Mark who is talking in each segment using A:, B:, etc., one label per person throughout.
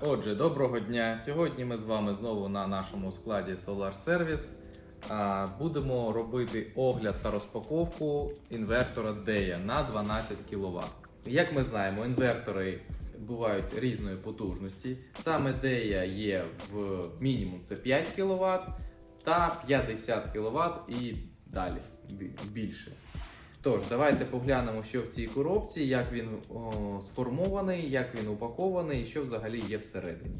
A: Отже, доброго дня. Сьогодні ми з вами знову на нашому складі Solar Service. Будемо робити огляд та розпаковку інвертора DEA на 12 кВт. Як ми знаємо, інвертори бувають різної потужності. Саме DEA є в мінімум це 5 кВт та 50 кВт і далі більше. Тож, давайте поглянемо, що в цій коробці, як він о, сформований, як він упакований і що взагалі є всередині.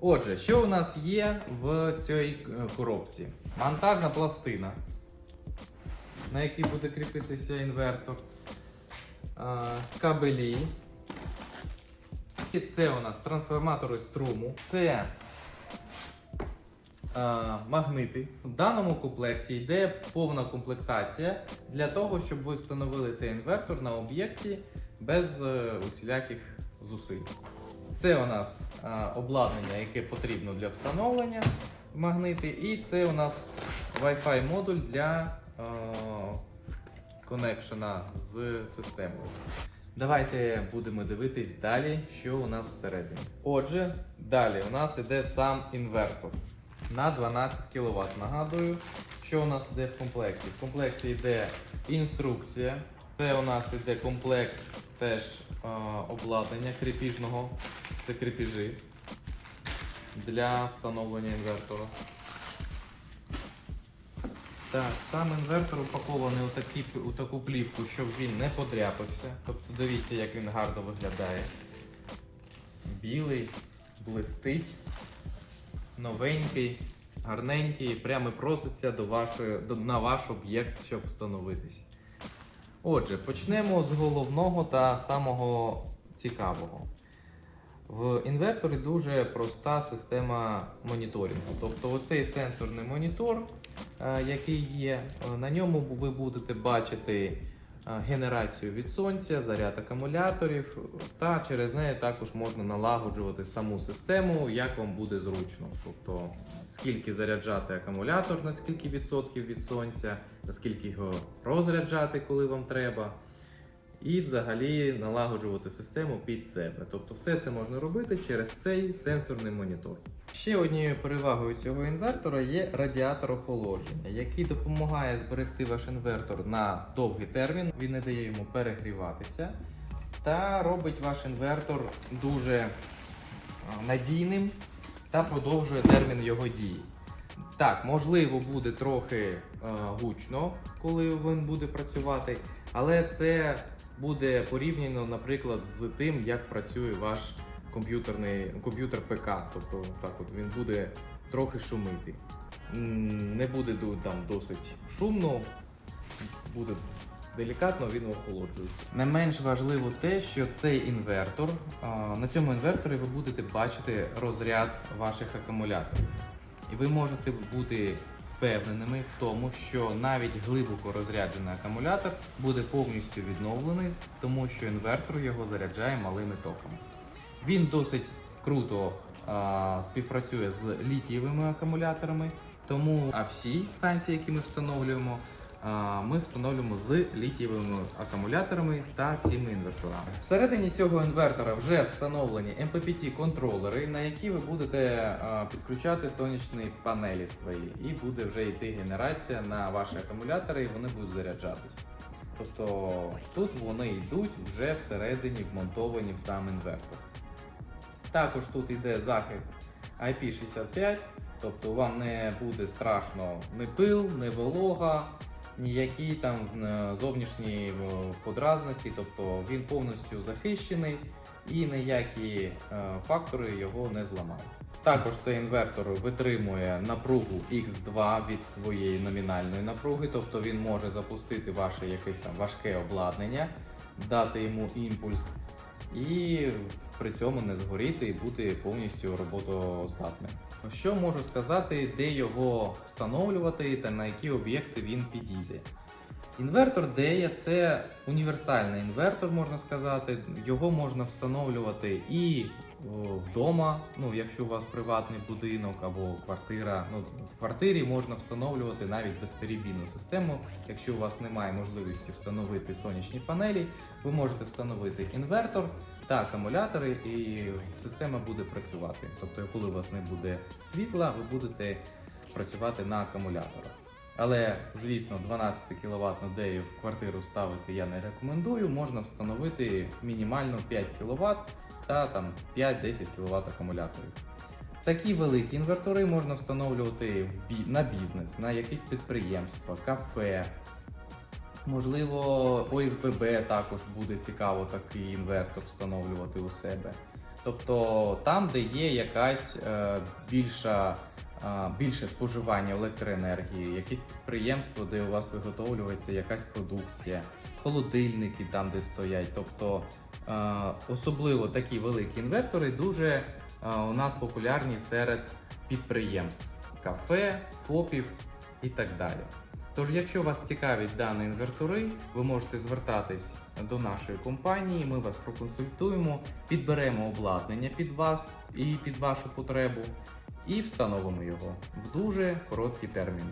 A: Отже, що у нас є в цій е, коробці? Монтажна пластина, на якій буде кріпитися інвертор, кабелі. І Це у нас трансформатори струму. Це магнити. В даному комплекті йде повна комплектація для того, щоб ви встановили цей інвертор на об'єкті без е, усіляких зусиль. Це у нас е, обладнання, яке потрібно для встановлення магнити, і це у нас Wi-Fi модуль для е, конекшена з системою. Давайте будемо дивитись далі, що у нас всередині. Отже, далі у нас іде сам інвертор на 12 кВт. Нагадую, що у нас йде в комплекті. В комплекті йде інструкція. Це у нас йде комплект теж е, обладнання кріпіжного. Це кріпіжі для встановлення інвертора. Так, сам інвертор упакований у, такі, у таку плівку, щоб він не подряпався. Тобто дивіться, як він гарно виглядає. Білий, блистить, новенький, гарненький, прямо проситься до вашої, до, на ваш об'єкт, щоб встановитись. Отже, почнемо з головного та самого цікавого. В інверторі дуже проста система моніторингу. Тобто оцей сенсорний монітор, е, який є, е, на ньому ви будете бачити генерацію від сонця, заряд акумуляторів, та через неї також можна налагоджувати саму систему, як вам буде зручно. Тобто, скільки заряджати акумулятор, на скільки відсотків від сонця, наскільки його розряджати, коли вам треба і взагалі налагоджувати систему під себе. Тобто все це можна робити через цей сенсорний монітор. Ще однією перевагою цього інвертора є радіатор охолодження, який допомагає зберегти ваш інвертор на довгий термін. Він не дає йому перегріватися та робить ваш інвертор дуже надійним та продовжує термін його дії. Так, можливо, буде трохи е, гучно, коли він буде працювати, але це буде порівняно, наприклад, з тим, як працює ваш комп'ютерний комп'ютер ПК. Тобто так от він буде трохи шумити. Не буде там досить шумно, буде делікатно, він охолоджується. Не менш важливо те, що цей інвертор, на цьому інверторі ви будете бачити розряд ваших акумуляторів. І ви можете бути впевненими в тому, що навіть глибоко розряджений акумулятор буде повністю відновлений, тому що інвертор його заряджає малими токами. Він досить круто а, співпрацює з літієвими акумуляторами, тому а всі станції, які ми встановлюємо, ми встановлюємо з літієвими акумуляторами та цими інверторами. Всередині цього інвертора вже встановлені MPPT контролери, на які ви будете підключати сонячні панелі свої, і буде вже йти генерація на ваші акумулятори, і вони будуть заряджатися. Тобто тут вони йдуть вже всередині вмонтовані в сам інвертор. Також тут йде захист IP65, тобто вам не буде страшно ні пил, ні волога, ніякі там е, зовнішні е, подразники, тобто він повністю захищений і ніякі е, фактори його не зламають. Також цей інвертор витримує напругу X2 від своєї номінальної напруги, тобто він може запустити ваше якесь там важке обладнання, дати йому імпульс і при цьому не згоріти і бути повністю роботоздатним. Що можу сказати, де його встановлювати та на які об'єкти він підійде? Інвертор DEA – це універсальний інвертор, можна сказати. Його можна встановлювати і вдома, ну якщо у вас приватний будинок або квартира. Ну, в квартирі можна встановлювати навіть безперебійну систему. Якщо у вас немає можливості встановити сонячні панелі, ви можете встановити інвертор та акумулятори, і система буде працювати. Тобто, коли у вас не буде світла, ви будете працювати на акумуляторах. Але, звісно, 12 кВт дею в квартиру ставити я не рекомендую. Можна встановити мінімально 5 кВт та там 5-10 кВт акумуляторів. Такі великі інвертори можна встановлювати на бізнес, на якісь підприємства, кафе. Можливо, ОСББ також буде цікаво такий інвертор встановлювати у себе. Тобто там, де є якась е, більша, е, більше споживання електроенергії, якесь підприємство, де у вас виготовлюється якась продукція, холодильники там, де стоять. Тобто е, особливо такі великі інвертори дуже е, у нас популярні серед підприємств, кафе, ФОПів і так далі. Тож, якщо вас цікавить дані інвертори, ви можете звертатись до нашої компанії, ми вас проконсультуємо, підберемо обладнання під вас і під вашу потребу, і встановимо його в дуже короткі терміни.